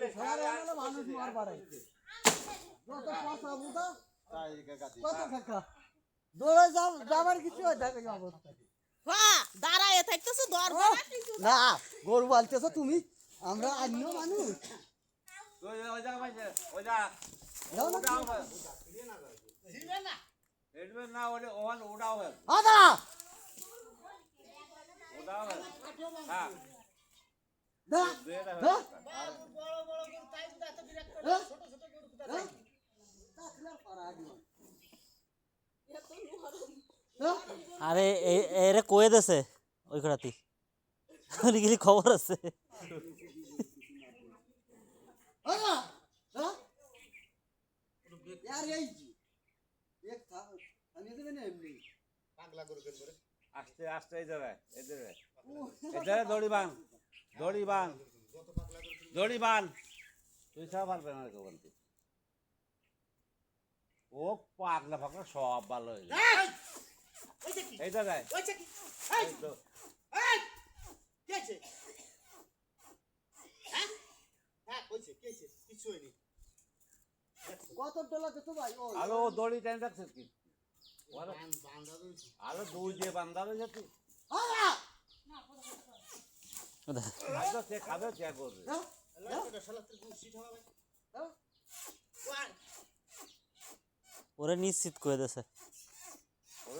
তাহলে শালার এমন মানুষ মার বাড়াই যত পয়সা বুঝা কত টাকা? দৌড়ে যাও যাবার কিছু হয় দেখে অবস্থা। হ্যাঁ দাঁড়ায় থাকতেছো দরবার না গরু বালতেছো তুমি। আমরা অন্য মানুষ। ওই ওই জায়গা পাইছে, ওই জায়গা। যাও না উড়াও হয়। হেঁটবে না, ওটা ওখান উড়াও হয়। আদা উড়াও হয়। হ্যাঁ, দা দুইটা দা হয়। আরে এরে কয়ে দেছে ওই ঘোড়াতি গেলি খবর আছে? আস্তে এই ও পাগলা ফাগলা সব ভালো হয়ে যায় এই জায়গায়। কত ডলার দিতে ভাই? আলো দড়ি টাইম রাখছিস কি? আলো দিয়ে বান্ধা রয়ে যাচ্ছি। আদা খাবে সে খাবে সে করবে। দা দা নিশ্চিত কয়ে দেছে ওরা কইয়া তো শরীরে খবর আছে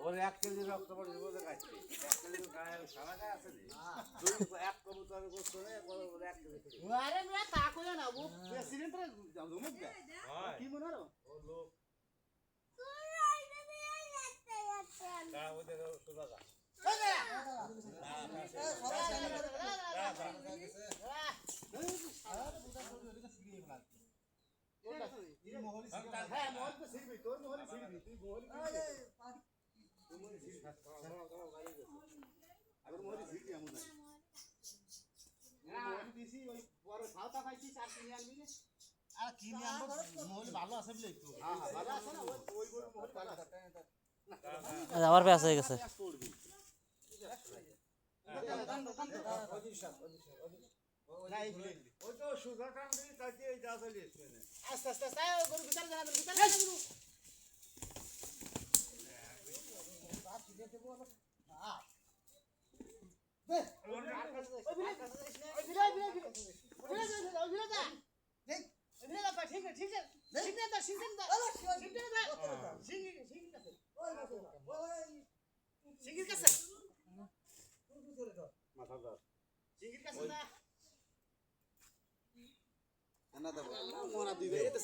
ওর এক কেজি রক্ত পড়ে বলে কাটছে এক কেজি গায়ে সারা গায়ে আছে দুই এক কবুতর গোস্ত রে ওর এক কেজি খেয়ে। হয়। কি মনে হলো? ও লোক। তা ওদের সোজা যা আবার পেঁয়াজ হয়ে তো সুজা টান দিয়ে তাকে এই যা চলে এসছে না মাথা দাও তোর মুসলমানি দেব আমরা মরা দুই ভাই আমাদের কাছে এক জায়গা আমার পাঁচশো সালা ফেলে সালা একটা দড়ি মরে থাকে। পা হলো পা দাও। পিটির কাছে একজন আয় পিটির কাছে একজন আয় ঠেকে ধরে পিটির কাছে একজন আয় পিটির কাছে যাতো পিটির কাছে একজন যাতো এই কেন যাচ্ছে কা ও গমের তো হচ্ছে ও দেয়াল দিছিস না দেয়াল মাল দিছিস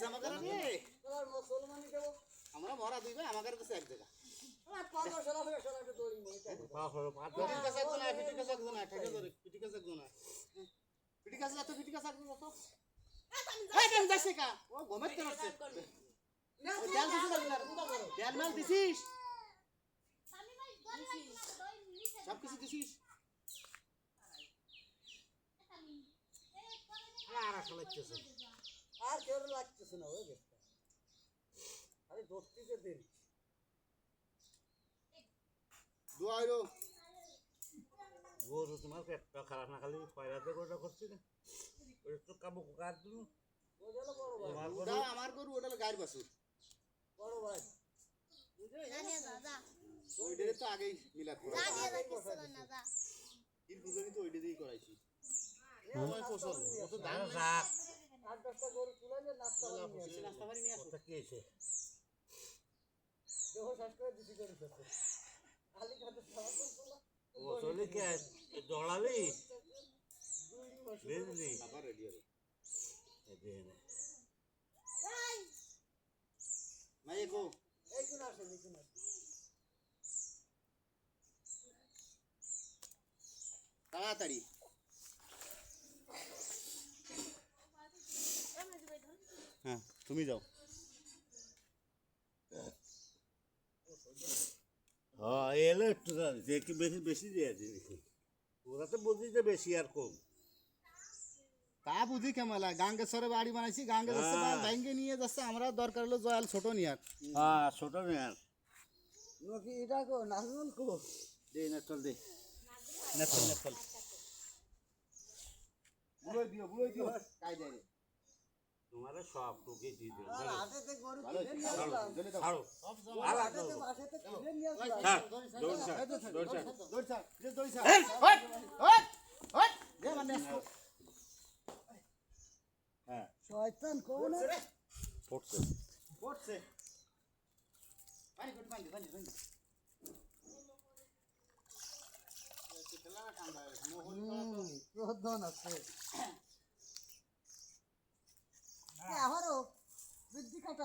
সব কিছু দিছিস? আর লাগতেছে আর কেউ লাগতেছে না ওই আরে দোস্তিকে দিন দুয়াইরো গরু তোমার পেটটা খারাপ না খালি পয়লাতে গরুটা করছি না। ওই তো কাবু কার দিন ও গেল বড় ভাই তোমার গরু ওটা আমার গরু ওটা গায়ের বাছুর। বড় ভাই। ওইটারে তো আগেই মিলাদ করে। যা নিয়ে যাইতেছিল না যা। জন্য তো ওইটা দিয়েই করাইছি। ফসল অত দাম নাই। আট দশটা গরু তুলে নিয়ে নাস্তা বেশি নাস্তা বাড়ি নিয়ে আসো। দেহ শেষ করে দিছি গরু সারা করছিলাম দৌড়ালি বুঝলি আবার তাড়াতাড়ি। হ্যাঁ তুমি যাও। হ্যাঁ এলো একটু দেখি বেশি বেশি দিয়ে ওরা তো বুঝি যে বেশি আর কম। তা বুঝি কেমলা গাঙ্গেশ্বরে বাড়ি বানাইছি গাঙ্গে যাচ্ছে হ্যাঁ। নিয়ে যাচ্ছে আমরা দরকার হলো জয়াল ছোট নিয়ার। হ্যাঁ ছোট নেই নকি এটা কো নাজমুল কো? দে না চল দে। না চল না চল বুড়োই দিও বুড়োই দিও। কাই দে রে। তোমার সব টুকে দিয়ে দেবো। ছাড়ো, শয়তান কোন? পড়ছে পড়ছে। পানি গুড পানি পানি পানি প্রধান আছে।